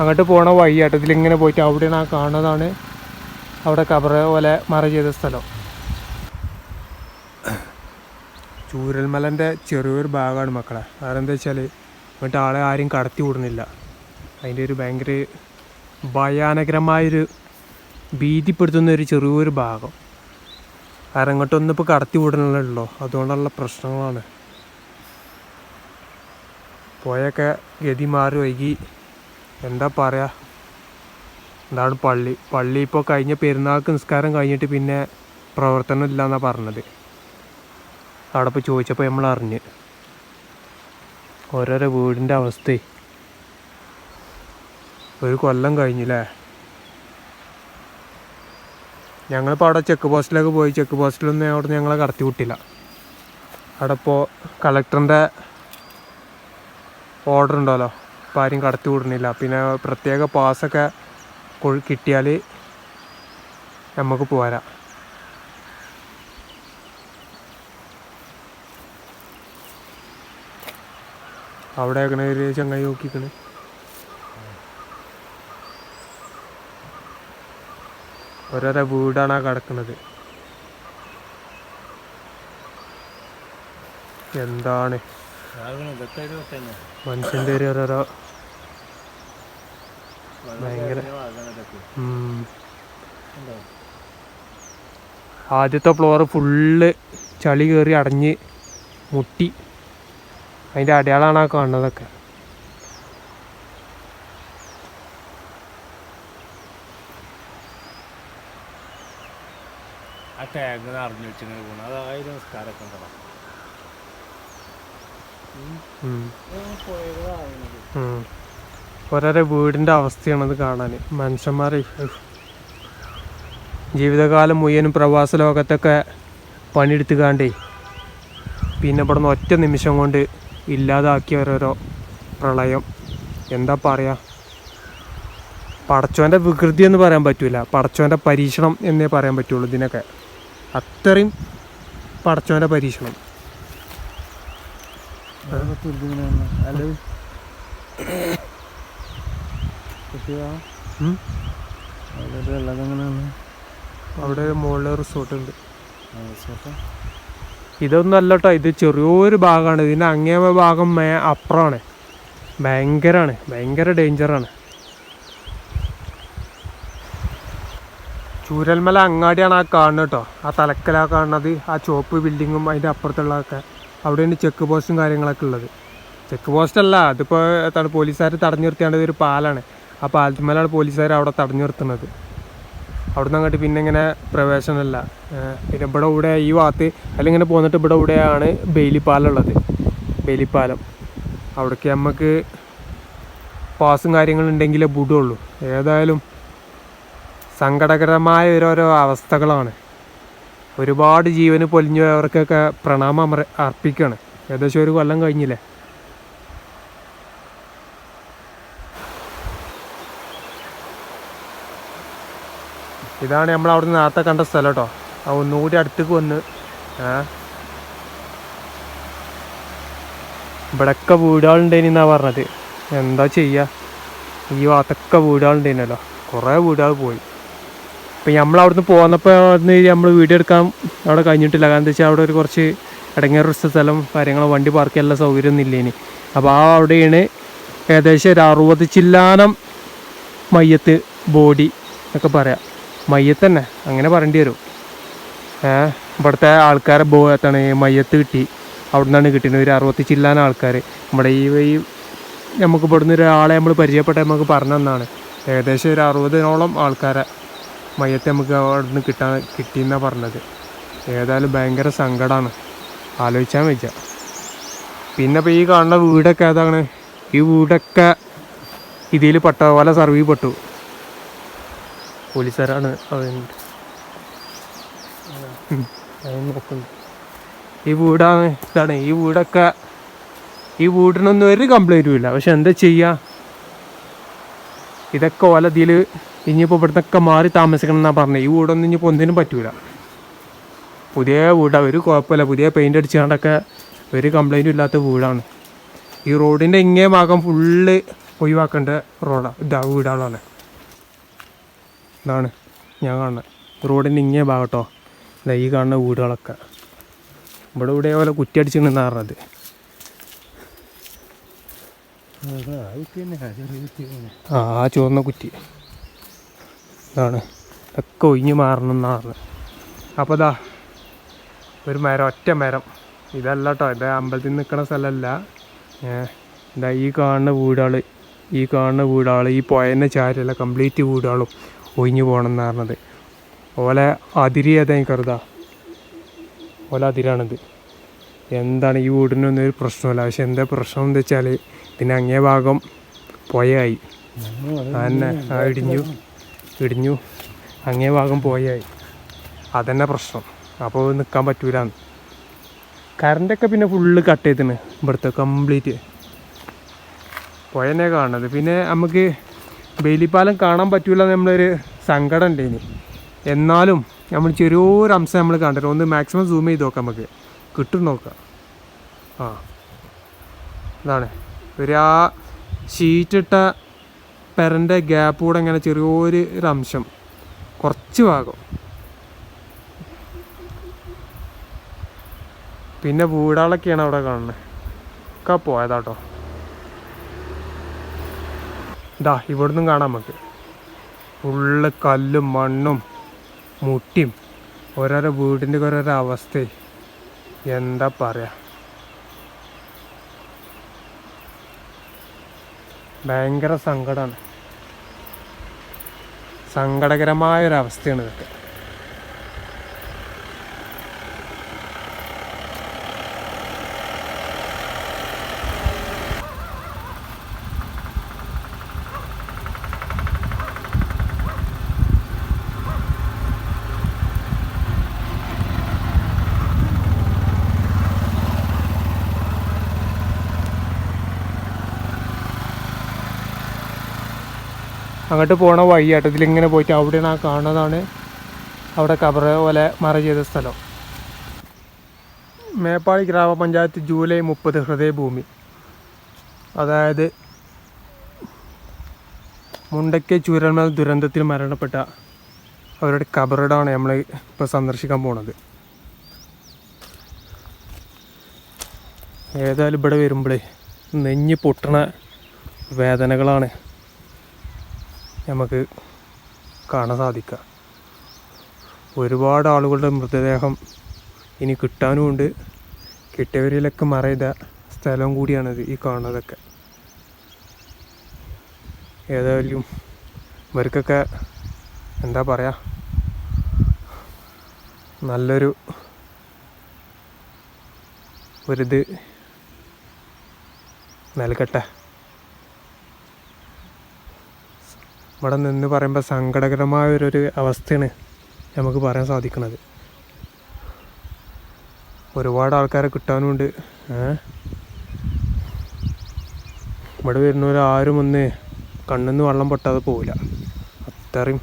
അങ്ങോട്ട് പോണ വഴിയാട്ടോ ഇതിലിങ്ങനെ പോയിട്ട് അവിടെയാണ് ആ കാണുന്നതാണ് അവിടെ കബർ പോലെ മറ ചെയ്ത സ്ഥലം. ചൂരൽമലന്റെ ചെറിയൊരു ഭാഗമാണ് മക്കളെ. കാരണം എന്താ വെച്ചാൽ എന്നിട്ട് ആളെ ആരും കടത്തി വിടുന്നില്ല. അതിന്റെ ഒരു ഭയങ്കര ഭയാനകരമായൊരു ഭീതിപ്പെടുത്തുന്ന ഒരു ചെറിയൊരു ഭാഗം. കാരണം ഇങ്ങോട്ടൊന്നും ഇപ്പോൾ കടത്തി വിടണല്ലോ അതുകൊണ്ടുള്ള പ്രശ്നങ്ങളാണ്. പോയൊക്കെ ഗതി മാറി വൈകി എന്താ പറയുക എന്താണ് പള്ളി? പള്ളി ഇപ്പോൾ കഴിഞ്ഞ പെരുന്നാൾക്ക് നിസ്കാരം കഴിഞ്ഞിട്ട് പിന്നെ പ്രവർത്തനം ഇല്ല എന്നാണ് പറഞ്ഞത്. അവിടെ ഇപ്പോൾ ചോദിച്ചപ്പോൾ നമ്മൾ അറിഞ്ഞ്. ഓരോരോ വീടിന്റെ അവസ്ഥ. ഒരു കൊല്ലം കഴിഞ്ഞില്ലേ? ഞങ്ങളിപ്പോൾ അവിടെ ചെക്ക് പോസ്റ്റിലൊക്കെ പോയി. ചെക്ക് പോസ്റ്റിലൊന്നും അവിടെ ഞങ്ങളെ കടത്തി വിട്ടില്ല. അവിടെ ഇപ്പോൾ കളക്ടറിന്റെ ഓർഡർ ഉണ്ടല്ലോ. ഇപ്പോൾ ആരും കടത്തി വിടുന്നില്ല. പിന്നെ പ്രത്യേക പാസ്സൊക്കെ കിട്ടിയാൽ നമുക്ക് പോരാ. അവിടെ ആക്കണ ഒരു ചങ്ങായി നോക്കിക്കണ്? ഓരോരോ വീടാണ് ആ കിടക്കുന്നത്. എന്താണ്? മനുഷ്യന്റെ ഒരു ഓരോരോ ഭയങ്കര. ആദ്യത്തെ ഫ്ലോർ ഫുള്ള് ചളി കയറി അടഞ്ഞ് മുട്ടി. അതിന്റെ അടയാളമാണ് ആ കാണുന്നതൊക്കെ. ആ ടാഗ് അറിഞ്ഞു വെച്ചിങ്ങനെ പോണു. അതായത് നമസ്കാരമൊക്കെ ഉണ്ടാവും. ഓരോരോ വീടിന്റെ അവസ്ഥയാണ് അത് കാണാൻ മനുഷ്യന്മാർ. ജീവിതകാലം മുഴുവനും പ്രവാസ ലോകത്തൊക്കെ പണിയെടുത്ത് കാണ്ടേ പിന്നെ ഇവിടെ നിന്ന് ഒറ്റ നിമിഷം കൊണ്ട് ഇല്ലാതാക്കിയ ഓരോരോ പ്രളയം. എന്താ പറയുക പടച്ചോന്റെ വികൃതി എന്ന് പറയാൻ പറ്റില്ല പടച്ചോന്റെ പരീക്ഷണം എന്നേ പറയാൻ പറ്റുള്ളൂ ഇതിനൊക്കെ. അത്രയും പടച്ചോന്റെ പരീക്ഷണം. അവിടെ മുകളിലെ റിസോർട്ട് ഉണ്ട്. ഇതൊന്നും അല്ല കേട്ടോ ഇത് ചെറിയൊരു ഭാഗമാണ് ഇതിന്റെ അങ്ങേ ഭാഗം മേ അപ്പുറമാണ് ഭയങ്കരമാണ് ഭയങ്കര ഡേഞ്ചറാണ് ചൂരൽമല അങ്ങാടിയാണ് ആ കാണുന്നത് കേട്ടോ ആ തലക്കലാ കാണുന്നത്. ആ ചുവപ്പ് ബിൽഡിങ്ങും അതിന്റെ അപ്പുറത്തുള്ളതൊക്കെ. അവിടെയാണ് ചെക്ക് പോസ്റ്റും കാര്യങ്ങളൊക്കെ ഉള്ളത്. ചെക്ക് പോസ്റ്റ് അല്ല അതിപ്പോൾ എന്താണ് പോലീസുകാർ തടഞ്ഞു നിർത്തിയാണ്ട് ഒരു പാലാണ്. ആ പാലത്തുമലാണ് പോലീസുകാർ അവിടെ തടഞ്ഞു നിർത്തുന്നത്. അവിടുന്ന് അങ്ങോട്ട് പിന്നെ ഇങ്ങനെ പ്രവേശനമല്ല. പിന്നെ ഇവിടെ ഇവിടെ ഈ ഭാഗത്ത് അല്ലെങ്കിൽ പോന്നിട്ട് ഇവിടെ ഇവിടെയാണ് ബെയിലിപ്പാലുള്ളത്. ബെയിലിപ്പാലം. അവിടേക്ക് നമുക്ക് പാസും കാര്യങ്ങളും ഉണ്ടെങ്കിലേ വിടുള്ളൂ. ഏതായാലും സങ്കടകരമായ ഓരോരോ അവസ്ഥകളാണ്. ഒരുപാട് ജീവന് പൊലിഞ്ഞു പോയവർക്കൊക്കെ പ്രണാമം അർപ്പിക്കുകയാണ് ഏകദേശം ഒരു കൊല്ലം കഴിഞ്ഞില്ലേ? ഇതാണ് നമ്മൾ അവിടുന്ന് നേരത്തെ കണ്ട സ്ഥലം കേട്ടോ. ആ ഒന്നുകൂടി അടുത്തേക്ക് വന്ന് ഇവിടെയൊക്കെ വീടുകളുണ്ടേനെന്നാ പറഞ്ഞത്. എന്താ ചെയ്യുക ഈ ഭാഗത്തൊക്കെ വീടുകളുണ്ടേനല്ലോ കുറേ വീടുകൾ പോയി. ഇപ്പം നമ്മൾ അവിടുന്ന് പോന്നപ്പോൾ അവിടുന്ന് നമ്മൾ വീഡിയോ എടുക്കാൻ അവിടെ കഴിഞ്ഞിട്ടില്ല. കാരണം എന്താ വെച്ചാൽ അവിടെ ഒരു കുറച്ച് ഇടങ്ങേറ സ്ഥലം കാര്യങ്ങൾ വണ്ടി പാർക്ക് ചെയ്യാനുള്ള സൗകര്യമൊന്നും ഇല്ലേനി. അപ്പോൾ ആ അവിടെയാണ് ഏകദേശം ഒരു അറുപത് ചില്ലാനം മയ്യത്ത് ബോഡി എന്നൊക്കെ പറയാം. മയ്യത്ത് തന്നെ അങ്ങനെ പറയേണ്ടി വരും. ഇവിടുത്തെ ആൾക്കാരെ ബോ എത്താണ് മയ്യത്ത് കിട്ടി. അവിടെ നിന്നാണ് കിട്ടുന്നത് ഒരു അറുപത്തി ചില്ലാന ആൾക്കാർ നമ്മുടെ ഈ ഈ നമുക്ക് ഇവിടുന്ന് ഒരാളെ നമ്മൾ പരിചയപ്പെട്ട നമുക്ക് പറഞ്ഞു തന്നാണ്. ഏകദേശം ഒരു അറുപതിനോളം ആൾക്കാരെ മയ്യത്ത് നമുക്ക് അവിടെ നിന്ന് കിട്ടാൻ കിട്ടിയെന്നാണ് പറഞ്ഞത്. ഏതായാലും ഭയങ്കര സങ്കടമാണ് ആലോചിച്ചാൽ വെച്ച പിന്നെ ഇപ്പോൾ ഈ കാണുന്ന വീടൊക്കെ ഏതാണ്? ഈ വീടൊക്കെ ഇതിൽ പെട്ട പോലെ സർവീ പെട്ടു. പോലീസുകാരാണ് അതുണ്ട് നോക്കുന്നു. ഈ വീടാണ് ഇതാണ്. ഈ വീടൊക്കെ ഈ വീടിനൊന്നും ഒരു കംപ്ലൈന്റും ഇല്ല. പക്ഷെ എന്താ ചെയ്യുക ഇതൊക്കെ ഓല ഇതിൽ ഇനിയിപ്പോൾ ഇവിടുന്നൊക്കെ മാറി താമസിക്കണം എന്നാണ് പറഞ്ഞത് ഈ വീടൊന്നും ഇനിയിപ്പോൾ ഒന്നിനും പറ്റൂല. പുതിയ വീടാണ് ഒരു കുഴപ്പമില്ല. പുതിയ പെയിന്റ് അടിച്ചുകൊണ്ടൊക്കെ ഒരു കംപ്ലൈന്റും ഇല്ലാത്ത വീടാണ്. ഈ റോഡിന്റെ ഇങ്ങേ ഭാഗം ഫുള്ള് ഒഴിവാക്കേണ്ട റോഡാണ് ഇതാ വീടാണ് ഇതാണ് ഞാൻ കാണുന്നത്. റോഡിന്റെ ഇങ്ങേ ഭാഗട്ടോ. ഇതാ ഈ കാണുന്ന വീടുകളൊക്കെ. ഇവിടെ ഇവിടെ പോലെ കുറ്റിയടിച്ചിട്ടുണ്ടെന്നാണ് പറഞ്ഞത്. ആ ചുവന്ന കുറ്റി. ഇതാണ്. ഒക്കെ ഒഴിഞ്ഞു മാറണം എന്നാണ് പറഞ്ഞത് അപ്പോൾ ഇതാ ഒരു മരം ഒറ്റ മരം. ഇതല്ല കേട്ടോ ഇത് അമ്പലത്തിൽ നിൽക്കുന്ന സ്ഥലമല്ല എന്താ ഈ കാണുന്ന വീടുകൾ ഈ കാണുന്ന വീടുകൾ ഈ പുഴന്റെ ചാരല്ല കംപ്ലീറ്റ് വീടുകളും ഒഴിഞ്ഞു പോകണം എന്ന് പറഞ്ഞത്. ഓലെ അതിരി ഏതാ കരുതാ ഓല അതിരാണിത്. എന്താണ് ഈ വീടിനൊന്നും ഒരു പ്രശ്നമല്ല പക്ഷെ എന്താ പ്രശ്നം എന്ന് വെച്ചാൽ ഇതിന് അങ്ങേ ഭാഗം പുഴയായി. തന്നെ ആ ഇടിഞ്ഞു. ഇടിഞ്ഞു. അങ്ങേ ഭാഗം പോയായി. അതന്നെ പ്രശ്നം. അപ്പോൾ നിൽക്കാൻ പറ്റൂലാന്ന്. കറണ്ടൊക്കെ പിന്നെ ഫുള്ള് കട്ട് ചെയ്തിന്. ഇവിടുത്തെ കംപ്ലീറ്റ് പുഴനെ കാണുന്നത്. പിന്നെ നമുക്ക് ബേലിപ്പാലം കാണാൻ പറ്റൂല നമ്മളൊരു സങ്കടം ഉണ്ട് ഇനി എന്നാലും നമ്മൾ ചെറിയൊരു അംശം നമ്മൾ കണ്ടിട്ട് ഒന്ന് മാക്സിമം സൂം ചെയ്ത് നോക്കാം നമുക്ക്. കിട്ടും നോക്കാം. ആ. അതാണ് ഒരു ആ ഷീറ്റിട്ട പെരന്റെ ഗ്യാപ്പ് കൂടെ ഇങ്ങനെ ചെറിയൊരു അംശം കുറച്ച് ഭാഗം. പിന്നെ വീടുകളൊക്കെയാണ് അവിടെ കാണുന്നത് ഒക്കെ പോയതാട്ടോ. ഇതാ ഇവിടുന്നും കാണാം നമുക്ക്. ഫുള്ള് കല്ലും മണ്ണും മുട്ടിയും. ഓരോരോ വീടിന്റെ ഓരോരോ അവസ്ഥ. എന്താ പറയാ? ഭയങ്കര സങ്കടമാണ്. സങ്കടകരമായ ഒരു അവസ്ഥയാണ് ഇതൊക്കെ. അങ്ങോട്ട് പോണ വഴിയാട്ടോ. ഇതിലിങ്ങനെ പോയിട്ട് അവിടെയാണ് ആ കാണുന്നതാണ് അവിടെ കബർ പോലെ മറ ചെയ്ത സ്ഥലം. മേപ്പാടി ഗ്രാമപഞ്ചായത്ത് ജൂലൈ മുപ്പത് ഹൃദയഭൂമി. അതായത് മുണ്ടയ്ക്ക് ചൂരൽമല ദുരന്തത്തിൽ മരണപ്പെട്ട അവരുടെ കബറിടാണ് നമ്മൾ ഇപ്പോൾ സന്ദർശിക്കാൻ പോണത്. ഏതായാലും ഇവിടെ വരുമ്പോഴേ നെഞ്ഞ് പൊട്ടണ വേദനകളാണ്. നമുക്ക് കാണാൻ സാധിക്കുക ഒരുപാട് ആളുകളുടെ മൃതദേഹം ഇനി കിട്ടാനുമുണ്ട് കിട്ടിയവരിലൊക്കെ മറയത സ്ഥലം കൂടിയാണിത് ഈ കാണുന്നതൊക്കെ. ഏതായാലും ഇവർക്കൊക്കെ എന്താ പറയുക നല്ലൊരു ഒരിത് നൽകട്ടെ. ഇവിടെ നിന്ന് പറയുമ്പോൾ സങ്കടകരമായ ഒരു അവസ്ഥയാണ് നമുക്ക് പറയാൻ സാധിക്കുന്നത്. ഒരുപാട് ആൾക്കാരെ കിട്ടാനുമുണ്ട് ഇവിടെ വരുന്നവർ ആരും ഒന്ന് നിന്ന് വെള്ളം പൊട്ടാതെ പോവില്ല. അത്രയും